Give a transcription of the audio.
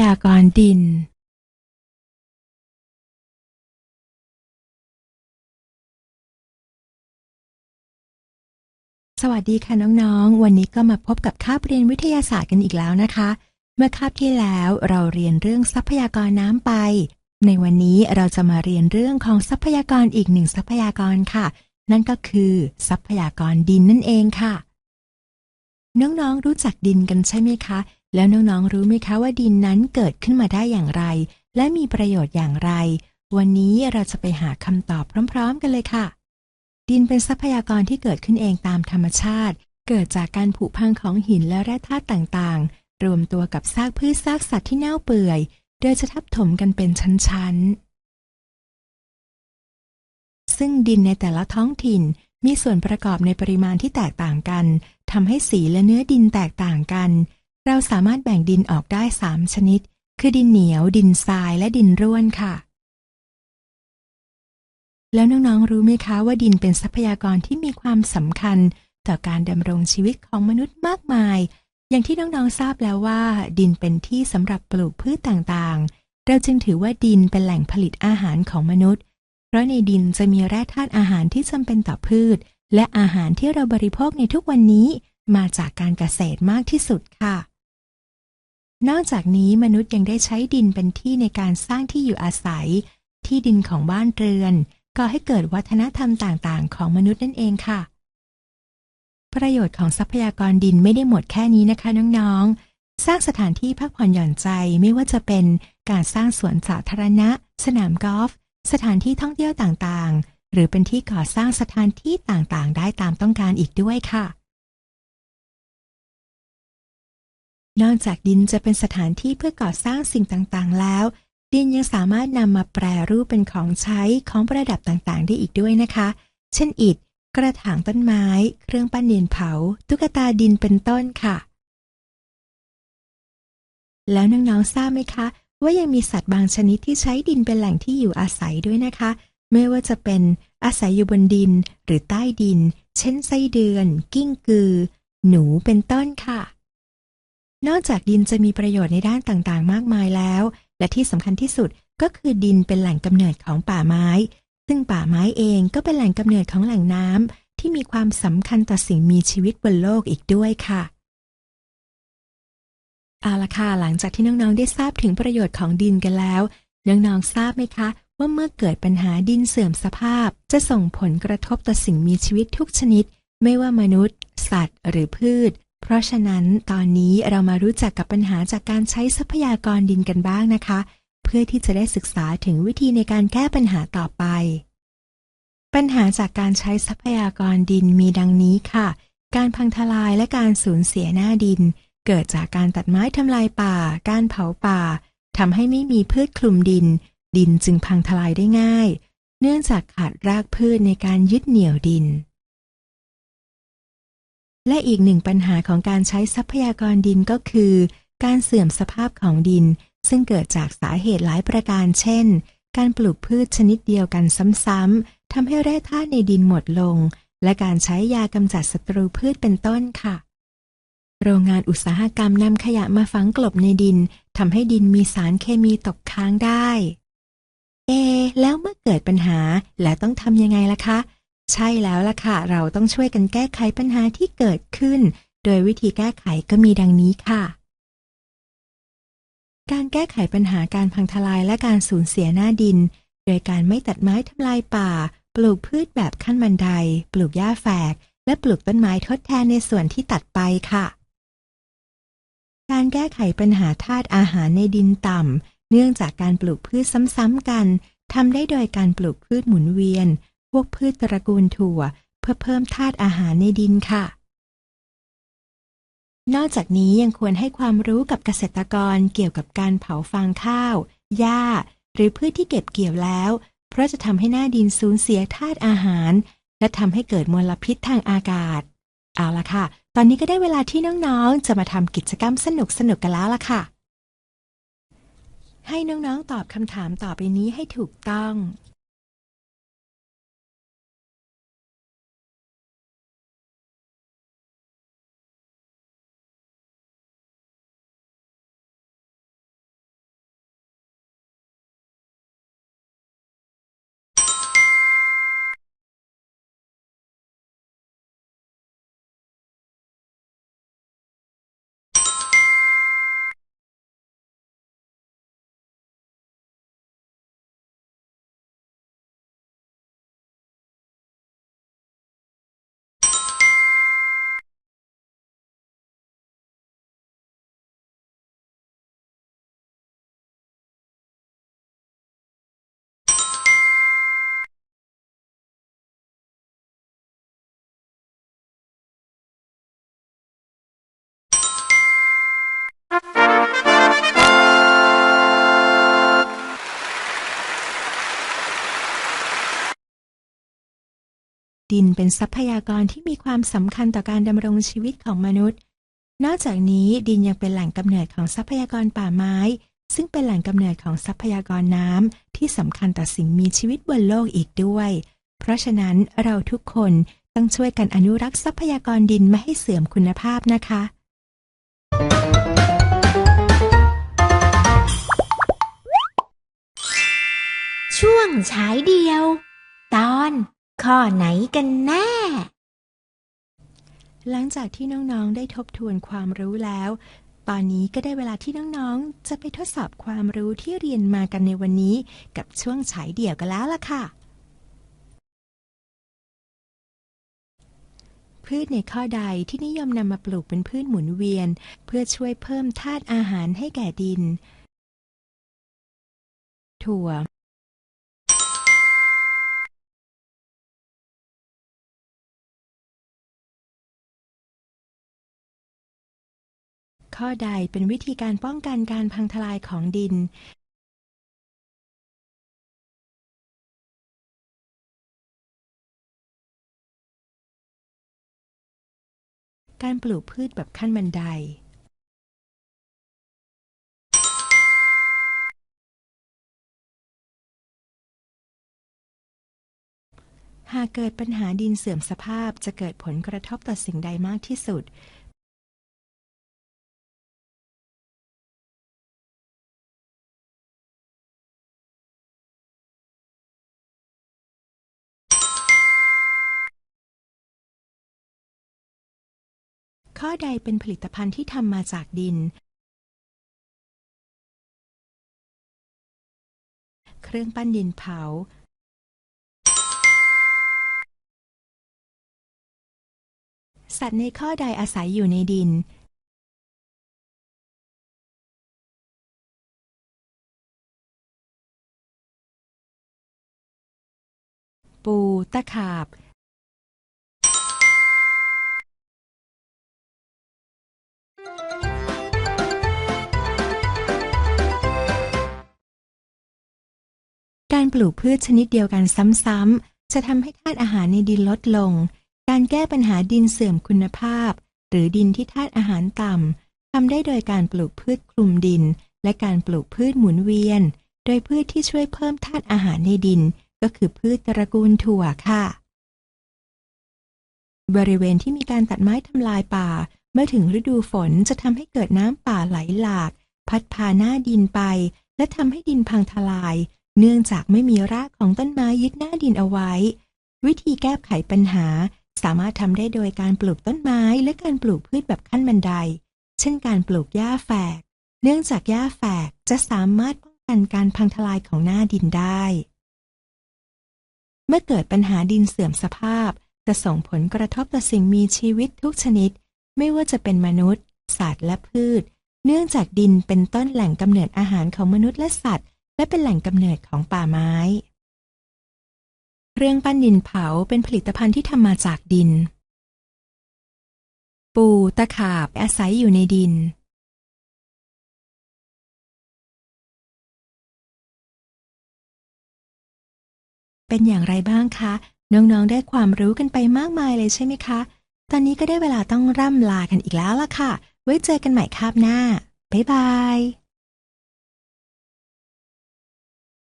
ยากรดินสวัสดีค่ะน้องๆ วันนี้ก็มาพบกับคาบเรียนวิทยาศาสตร์กันอีกแล้วนะคะ เมื่อคาบที่แล้วเราเรียนเรื่องทรัพยากรน้ำไป ในวันนี้เราจะมาเรียนเรื่องของทรัพยากรอีกหนึ่งทรัพยากรค่ะ นั่นก็คือทรัพยากรดินนั่นเองค่ะ น้องๆ รู้จักดินกันใช่ไหมคะ แล้วน้องๆรู้ไหมคะว่าดินนั้นเกิดขึ้นมาได้อย่างไร และมีประโยชน์อย่างไร วันนี้เราจะไปหาคำตอบพร้อม ๆ กันเลยค่ะ ดินเป็นทรัพยากรที่เกิดขึ้นเองตามธรรมชาติ เกิดจากการผุพังของหินและแร่ธาตุต่างๆ รวมตัวกับซากพืชซากสัตว์ที่เน่าเปื่อย โดยจะทับถมกันเป็นชั้นๆ ซึ่งดินในแต่ละท้องถิ่นมีส่วนประกอบในปริมาณที่แตกต่างกันทำให้สีและเนื้อดินแตกต่างกัน เราสามารถแบ่งดินออกได้3ชนิด คือดินเหนียว ดินทรายและดินร่วนค่ะ แล้วน้องๆรู้ไหมคะว่าดินเป็นทรัพยากรที่มีความสำคัญต่อการดำรงชีวิตของมนุษย์มากมาย อย่างที่น้องๆทราบแล้วว่า ดินเป็นที่สำหรับปลูกพืชต่างๆ เราจึงถือว่าดินเป็นแหล่งผลิตอาหารของมนุษย์ เพราะในดินจะมีแร่ธาตุอาหารที่จำเป็นต่อพืช และอาหารที่เราบริโภคในทุกวันนี้มาจากการเกษตรมากที่สุดค่ะ นอกจากนี้มนุษย์ยังได้ใช้ดินเป็นที่ในการสร้างที่อยู่อาศัย ที่ดินของบ้านเรือนก่อให้เกิดวัฒนธรรมต่างๆ ของมนุษย์นั่นเองค่ะ ประโยชน์ของทรัพยากรดินไม่ได้หมดแค่นี้นะคะน้องๆ สร้างสถานที่พักผ่อนหย่อนใจไม่ว่าจะเป็นการสร้างสวนสาธารณะ สนามกอล์ฟสถานที่ท่องเที่ยวต่างๆ หรือเป็นที่ก่อสร้างสถานที่ต่างๆ ได้ตามต้องการอีกด้วยค่ะ นอกจากดินจะเป็นสถานที่เพื่อก่อสร้างสิ่งต่างๆ แล้ว ดินยังสามารถนำมาแปรรูปเป็นของใช้ของประดับต่างๆ ได้อีกด้วยนะคะ เช่นอิฐ กระถางต้นไม้ เครื่องปั้นดินเผา ตุ๊กตาดินเป็นต้นค่ะ แล้วน้องๆทราบไหมคะ ว่ายังมีสัตว์บางชนิดที่ใช้ดินเป็นแหล่งที่อยู่อาศัยด้วยนะคะ ไม่ว่าจะเป็นอาศัยอยู่บนดินหรือใต้ดิน เช่นไส้เดือน กิ้งกือ หนูเป็นต้นค่ะ นอกจากดินจะมีประโยชน์ในด้านต่างๆ มากมายแล้ว และที่สำคัญที่สุดก็คือดินเป็นแหล่งกำเนิดของป่าไม้ ซึ่งป่าไม้เองก็เป็นแหล่งกำเนิดของแหล่งน้ำที่มีความสำคัญต่อสิ่งมีชีวิตบนโลกอีกด้วยค่ะเอาละค่ะหลังจากที่น้องๆได้ทราบถึงประโยชน์ของดินกันแล้ว น้องๆทราบไหมคะ ว่าเมื่อเกิดปัญหาดินเสื่อมสภาพ จะส่งผลกระทบต่อสิ่งมีชีวิตทุกชนิด ไม่ว่ามนุษย์ สัตว์ หรือพืช เพราะฉะนั้นตอนนี้เรามารู้จักกับปัญหาจากการใช้ทรัพยากรดินกันบ้างนะคะ เพื่อที่จะได้ศึกษาถึงวิธีในการแก้ปัญหาต่อไป ปัญหาจากการใช้ทรัพยากรดินมีดังนี้ค่ะ การพังทลายและการสูญเสียหน้าดิน เกิดจากการตัดไม้ทำลายป่า การเผาป่าทำให้ไม่มีพืชคลุมดิน ดินจึงพังทลายได้ง่าย เนื่องจากขาดรากพืชในการยึดเหนี่ยวดิน และอีกหนึ่งปัญหาของการใช้ทรัพยากรดินก็คือ การเสื่อมสภาพของดิน ซึ่งเกิดจากสาเหตุหลายประการ เช่น การปลูกพืชชนิดเดียวกันซ้ำๆทำให้แร่ธาตุในดินหมดลง และการใช้ยากำจัดศัตรูพืชเป็นต้นค่ะ โรงงานอุตสาหกรรมนำขยะมาฝังกลบในดินทำให้ดินมีสารเคมีตกค้างได้ เอ แล้วเมื่อเกิดปัญหาแล้วต้องทำยังไงล่ะคะ ใช่แล้วล่ะค่ะ เราต้องช่วยกันแก้ไขปัญหาที่เกิดขึ้น โดยวิธีแก้ไขก็มีดังนี้ค่ะ การแก้ไขปัญหาการพังทลายและการสูญเสียหน้าดิน โดยการไม่ตัดไม้ทำลายป่า ปลูกพืชแบบขั้นบันได ปลูกหญ้าแฝก และปลูกต้นไม้ทดแทนในส่วนที่ตัดไปค่ะ การแก้ไขปัญหาธาตุอาหารในดินต่ำ เนื่องจากการปลูกพืชซ้ำๆกันทำได้โดยการปลูกพืชหมุนเวียน พวกพืชตระกูลถั่ว เพื่อเพิ่มธาตุอาหารในดินค่ะ นอกจากนี้ยังควรให้ความรู้กับเกษตรกรเกี่ยวกับการเผาฟางข้าว หญ้า หรือพืชที่เก็บเกี่ยวแล้ว เพราะจะทำให้หน้าดินสูญเสียธาตุอาหาร และทำให้เกิดมลพิษทางอากาศ เอาละค่ะ ตอนนี้ก็ได้เวลาที่น้องๆ จะมาทำกิจกรรมสนุกๆกันแล้วล่ะค่ะ ให้น้องๆตอบคำถามต่อไปนี้ให้ถูกต้อง ดินเป็นทรัพยากรที่มีความสำคัญต่อการดำรงชีวิตของมนุษย์ นอกจากนี้ดินยังเป็นแหล่งกำเนิดของทรัพยากรป่าไม้ ซึ่งเป็นแหล่งกำเนิดของทรัพยากรน้ำที่สำคัญต่อสิ่งมีชีวิตบนโลกอีกด้วย เพราะฉะนั้นเราทุกคนต้องช่วยกันอนุรักษ์ทรัพยากรดินไม่ให้เสื่อมคุณภาพนะคะช่วงฉายเดียว ตอน ข้อไหนกันแน่ หลังจากที่น้องๆได้ทบทวนความรู้แล้ว ตอนนี้ก็ได้เวลาที่น้องๆ จะไปทดสอบความรู้ที่เรียนมากันในวันนี้ กับช่วงฉายเดี่ยวกันแล้วล่ะค่ะ พืชในข้อใดที่นิยมนำมาปลูกเป็นพืชหมุนเวียน เพื่อช่วยเพิ่มธาตุอาหารให้แก่ดิน ถั่ว ข้อใดเป็นวิธีการป้องกันการพังทลายของดินการปลูกพืชแบบขั้นบันได หากเกิดปัญหาดินเสื่อมสภาพจะเกิดผลกระทบต่อสิ่งใดมากที่สุด ข้อใดเป็นผลิตภัณฑ์ที่ทำมาจากดิน เครื่องปั้นดินเผา สัตว์ในข้อใดอาศัยอยู่ในดิน ปู ตะขาบ การปลูกพืชชนิดเดียวกันซ้ำๆจะทำให้ธาตุอาหารในดินลดลง การแก้ปัญหาดินเสื่อมคุณภาพ หรือดินที่ธาตุอาหารต่ำทำได้โดยการปลูกพืชคลุมดิน และการปลูกพืชหมุนเวียน โดยพืชที่ช่วยเพิ่มธาตุอาหารในดิน ก็คือพืชตระกูลถั่วค่ะ บริเวณที่มีการตัดไม้ทำลายป่า เมื่อถึงฤดูฝนจะทำให้เกิดน้ำป่าไหลหลาก พัดพาหน้าดินไป และทำให้ดินพังทลาย เนื่องจากไม่มีรากของต้นไม้ยึดหน้าดินเอาไว้ วิธีแก้ไขปัญหาสามารถทำได้โดยการปลูกต้นไม้และการปลูกพืชแบบขั้นบันได เช่นการปลูกหญ้าแฝก เนื่องจากหญ้าแฝกจะสามารถป้องกันการพังทลายของหน้าดินได้ เมื่อเกิดปัญหาดินเสื่อมสภาพ จะส่งผลกระทบต่อสิ่งมีชีวิตทุกชนิด ไม่ว่าจะเป็นมนุษย์ สัตว์และพืช เนื่องจากดินเป็นต้นแหล่งกำเนิดอาหารของมนุษย์และสัตว์ และเป็นแหล่งกำเนิดของป่าไม้ เครื่องปั้นดินเผาเป็นผลิตภัณฑ์ที่ทำมาจากดิน ปูตะขาบอาศัยอยู่ในดิน เป็นอย่างไรบ้างคะ น้องๆได้ความรู้กันไปมากมายเลยใช่ไหมคะ ตอนนี้ก็ได้เวลาต้องร่ำลากันอีกแล้วล่ะค่ะ ไว้เจอกันใหม่คาบหน้า บ๊ายบาย